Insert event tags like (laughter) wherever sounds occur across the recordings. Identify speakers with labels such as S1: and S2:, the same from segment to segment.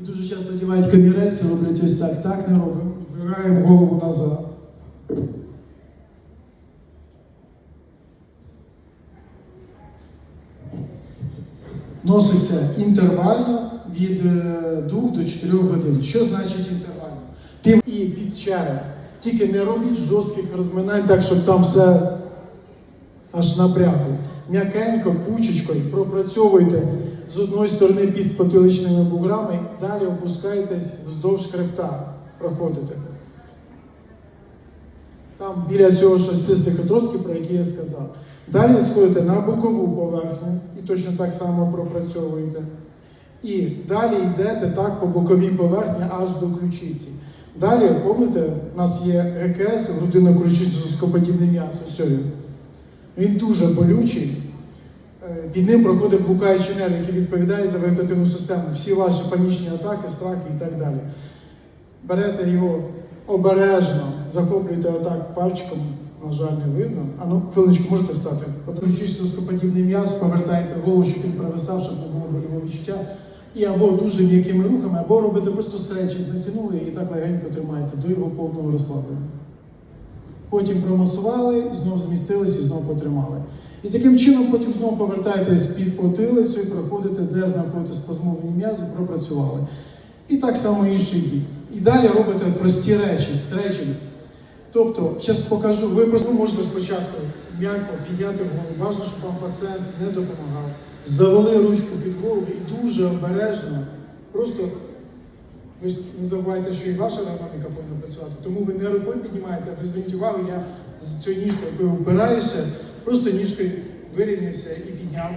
S1: І дуже часто одягають камірець, роблять ось так, так не робимо. Відбираємо голову назад. Носиться інтервально від 2 до 4 годин. Що значить інтервально? Пів і під череп. Тільки не робіть жорстких розминань, так щоб там все аж напрягли. М'якенько, пучечкою пропрацьовуйте з одної сторони під потиличними буграми, далі опускаєтесь вздовж хребта, проходите. Там біля цього шостистих отростків, про які я сказав. Далі сходите на бокову поверхню і точно так само пропрацьовуєте. І далі йдете так по боковій поверхні аж до ключиці. Далі, пам'ятаєте, у нас є ГКС, грудино-ключицо-скоподібне м'ясо. Ось він. Дуже болючий. Е, Під ним проходить блукаючий нерв, який відповідає за вегетативну систему. Всі ваші панічні атаки, страхи і так далі. Берете його обережно, захоплюєте отак пальчиком, на жаль, не видно. А ну, хвилиночку, можете стати. Подключуючи скоподібний м'яз, повертаєте голову, щоб він провисав, щоб було больового відчуття. І або дуже м'якими рухами, або робите просто стречик, натягнули і так легенько тримаєте до його повного розслаблення. Потім промасували, знову змістилися і знову потримали. І таким чином потім знову повертаєтесь під потилицю і проходите, де знаходите спазмовані м'язи, пропрацювали. І так само інший бік. І далі робите прості речі, стречення. Тобто, зараз покажу, ви просто можете спочатку м'яко підняти голову, бажано, щоб вам пацієнт не допомагав. Завели ручку під голову і дуже обережно, просто ви ж не забувайте, що і ваша динаміка повинна працювати. Тому ви не рукою піднімаєте, ви зверніть увагу, я з цією ніжкою, якою впираюся, просто ніжкою вирівнявся і підняв,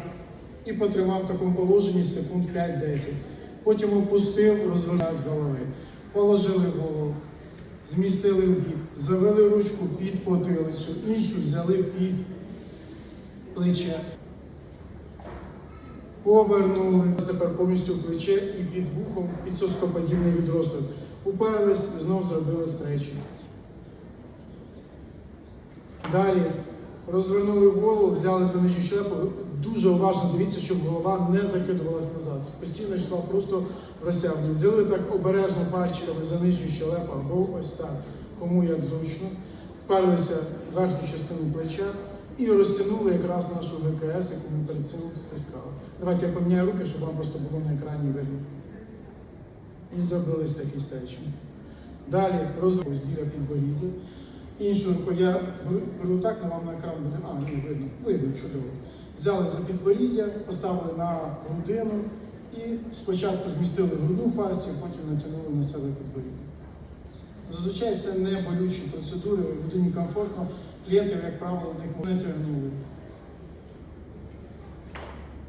S1: і потримав в такому положенні секунд 5-10. Потім опустив, розвернув з голови. Положили голову, змістили в бік, завели ручку під потилицю, іншу взяли під плече. Повернули тепер повністю плече і під вухом під соскоподібний відросток. Уперлись знову зробили стречі. Далі розвернули голову, взяли за нижню щелепу. Дуже уважно дивіться, щоб голова не закидувалась назад. Постійно йшла просто розтягнення. Взяли так обережно пальчиками за нижню щелепу або ось так, кому як зручно. Вперлися в верхню частину плеча і розтягнули якраз нашу ВКС, яку ми перед цим стискали. Давайте я поміняю руки, щоб вам просто було на екрані видно. І зробили такий стечень. Далі розріз біля підборіддя. Іншу руку я беру так, але вам на екран буде. А, ні, видно, видно, чудово. Взяли за підборіддя, поставили на грудину і спочатку змістили грудну фасцію, потім натягнули на себе підборіддя. Зазвичай це не болючі процедури, людині комфортно, клієнтів, як правило, не тягнули.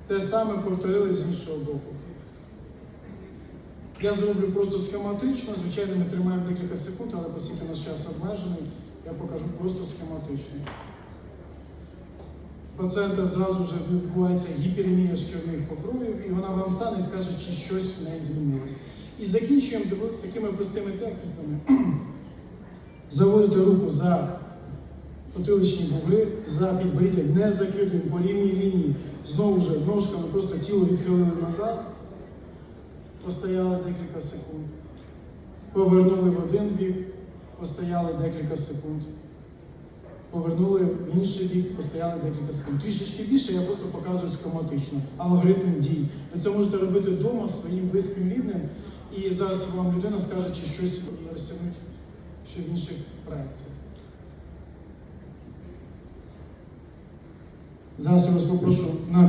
S1: Те саме повторили з іншого боку. Я зроблю просто схематично, звичайно, ми тримаємо декілька секунд, але оскільки наш час обмежений, я покажу просто схематично. Пацієнта зразу вже відбувається гіперемія шкірних покровів, і вона вам стане і скаже, чи щось в неї змінилось. І закінчуємо такими простими техніками. (clears throat) Заводите руку за потиличні бугри, за підборіддя, не закидуємо по рівній лінії. Знову ж ножками просто тіло відхилили назад, постояли декілька секунд. Повернули в один бік, постояли декілька секунд. Повернули в інший бік, постояли декілька секунд. Трішечки більше я просто показую схематично. Алгоритм дій. Ви це можете робити вдома своїм близьким рідним, і зараз вам людина скаже, чи щось розтягнуть ще в інших проекціях. Зараз я вас попрошу на